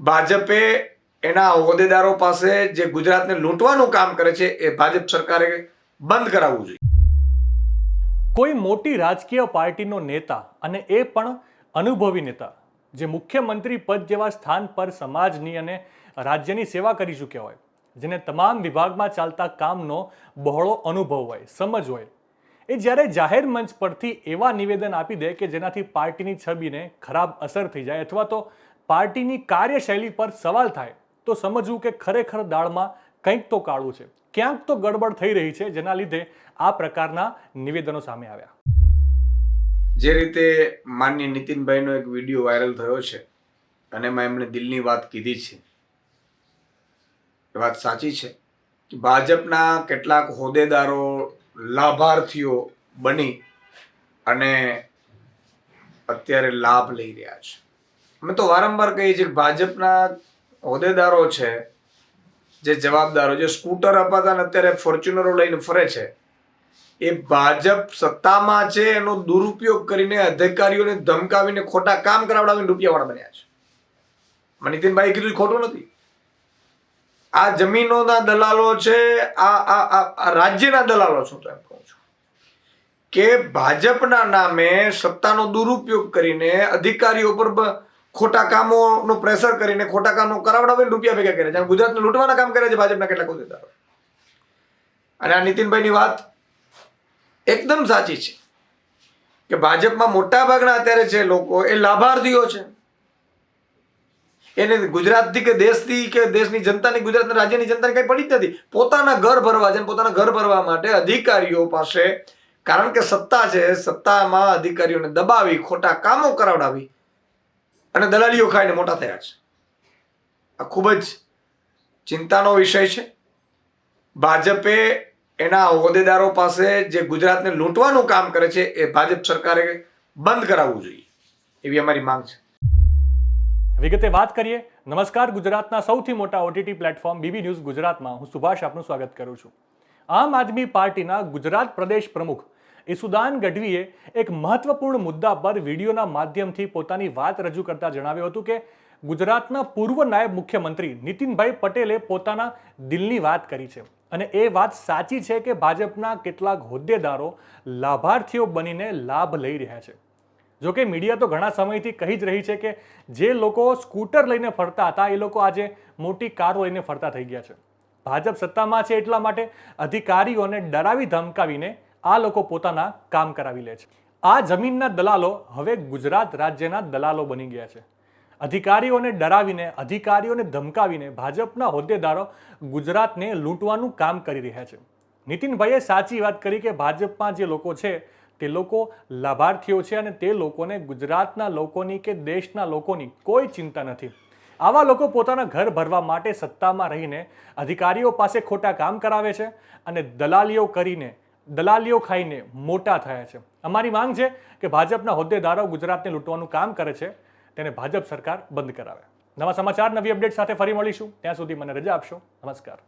ભાજપે એના હોદ્દેદારો પાસે જે ગુજરાતને લૂંટવાનું કામ કરે છે, એ ભાજપ સરકારે બંધ કરાવવું જોઈએ. કોઈ મોટી રાજકીય પાર્ટીનો નેતા અને એ પણ અનુભવી નેતા, જે મુખ્યમંત્રી પદ જેવા સ્થાન પર સમાજની અને રાજ્યની સેવા કરી ચૂક્યા હોય, જેને તમામ વિભાગમાં ચાલતા કામનો બહોળો અનુભવ હોય, સમજ હોય, એ જ્યારે જાહેર મંચ પરથી એવા નિવેદન આપી દે કે જેનાથી પાર્ટીની છબીને ખરાબ અસર થઈ જાય અથવા તો પાર્ટીની કાર્યશૈલી પર સવાલ થાય, તો સમજવું કે ખરેખર દાળમાં કંઈક તો કાળું છે. ક્યાંક તો ગડબડ થઈ રહી છે, જેના લીધે આ પ્રકારના નિવેદનો સામે આવ્યા. જે રીતે માનનીય નીતિનભાઈનો એક વીડિયો વાયરલ થયો છે, અને એમાં એમણે દિલની વાત કીધી છે. એ વાત સાચી છે ભાજપના કેટલાક હોદ્દેદારો લાભાર્થીઓ બની અને અત્યારે લાભ લઈ રહ્યા છે. અમે તો વારંવાર કહીએ છીએ કે ભાજપના હોદ્દેદારો છે, જે જવાબદારો, જે સ્કૂટર અપાતા ને અત્યારે ફોર્ચ્યુનરો લઈને ફરે છે, એ ભાજપ સત્તામાં છે, એનો દુરુપયોગ કરીને અધિકારીઓને ધમકાવીને ખોટા કામ કરાવડાવીને રૂપિયાવાળા બન્યા છે. મને નીતિનભાઈ કીધું ખોટું નથી. આ જમીનોના દલાલો છે, આ આ રાજ્યના દલાલો છું તો એમ કહું છું કે ભાજપના નામે સત્તાનો દુરુપયોગ કરીને અધિકારીઓ પર ખોટા કામોનો પ્રેશર કરીને ખોટા કામો કરાવડાવીને રૂપિયા ભેગા કરે છે અને ગુજરાતને લૂંટવાના કામ કરે છે ભાજપના કેટલાક હોદ્દેદારો. અને આ નીતિનભાઈની વાત એકદમ સાચી છે કે ભાજપમાં મોટા ભાગના અત્યારે છે લોકો એ લાભાર્થીઓ છે. એને ગુજરાતથી કે દેશથી કે દેશની જનતાની ગુજરાતના રાજ્યની જનતાની કંઈ પડી જ નથી. પોતાના ઘર ભરવા છે પોતાના ઘર ભરવા માટે અધિકારીઓ પાસે કારણ કે સત્તા છે, સત્તામાં અધિકારીઓને દબાવી, ખોટા કામો કરાવડાવી અને દલાલીઓ ખાઈને મોટા થયા છે. આ ખૂબ જ ચિંતાનો વિષય છે. ભાજપે એના હોદ્દેદારો પાસે જે ગુજરાતને લૂંટવાનું કામ કરે છે એ ભાજપ સરકારે બંધ કરાવવું જોઈએ. એવી અમારી માંગ છે. વિગતે વાત કરીએ, નમસ્કાર ગુજરાતના સૌથી મોટા ઓટીટી પ્લેટફોર્મ બીબી ન્યૂઝ ગુજરાતમાં. હું સુભાષ આપનું સ્વાગત કરું છું. આમ આદમી પાર્ટીના ગુજરાત પ્રદેશ પ્રમુખ ઈસુદાન ગઢવીએ એક મહત્વપૂર્ણ મુદ્દા પર વિડીયોના માધ્યમથી પોતાની વાત રજૂ કરતા જણાવ્યું હતું કે ગુજરાતના પૂર્વ નાયબ મુખ્યમંત્રી નીતિનભાઈ પટેલે પોતાના દિલની વાત કરી છે. અને એ વાત સાચી છે કે ભાજપના કેટલાક હોદ્દેદારો લાભાર્થીઓ બનીને લાભ લઈ રહ્યા છે. જો કે મીડિયા તો ઘણા સમયથી કહી જ રહી છે કે જે લોકો સ્કૂટર લઈને ફરતા હતા, એ લોકો આજે મોટી કારો લઈને ફરતા થઈ ગયા છે. ભાજપ સત્તામાં છે એટલા માટે અધિકારીઓને ડરાવી ધમકાવીને આ લોકો પોતાના કામ કરાવી લે છે. આ જમીનના દલાલો હવે ગુજરાત રાજ્યના દલાલો બની ગયા છે. અધિકારીઓને ડરાવીને, અધિકારીઓને ધમકાવીને ભાજપના હોદ્દેદારો ગુજરાતને લૂંટવાનું કામ કરી રહ્યા છે. નીતિનભાઈએ સાચી વાત કરી કે ભાજપમાં જે લોકો છે, તે લોકો લાભાર્થીઓ છે અને તે લોકોને ગુજરાતના લોકોની કે દેશના લોકોની કોઈ ચિંતા નથી. આવા લોકો પોતાના ઘર ભરવા માટે સત્તામાં રહીને અધિકારીઓ પાસે ખોટા કામ કરાવે છે અને દલાલીઓ કરીને દલાલીઓ ખાઈને મોટા થયા છે. અમારી માંગ છે કે ભાજપના હોદ્દેદારો ગુજરાતને લૂંટવાનું કામ કરે છે, તેને ભાજપ સરકાર બંધ કરાવે. નવા સમાચાર, નવી અપડેટ સાથે ફરી મળીશું. ત્યાં સુધી મને રજા આપશો. નમસ્કાર.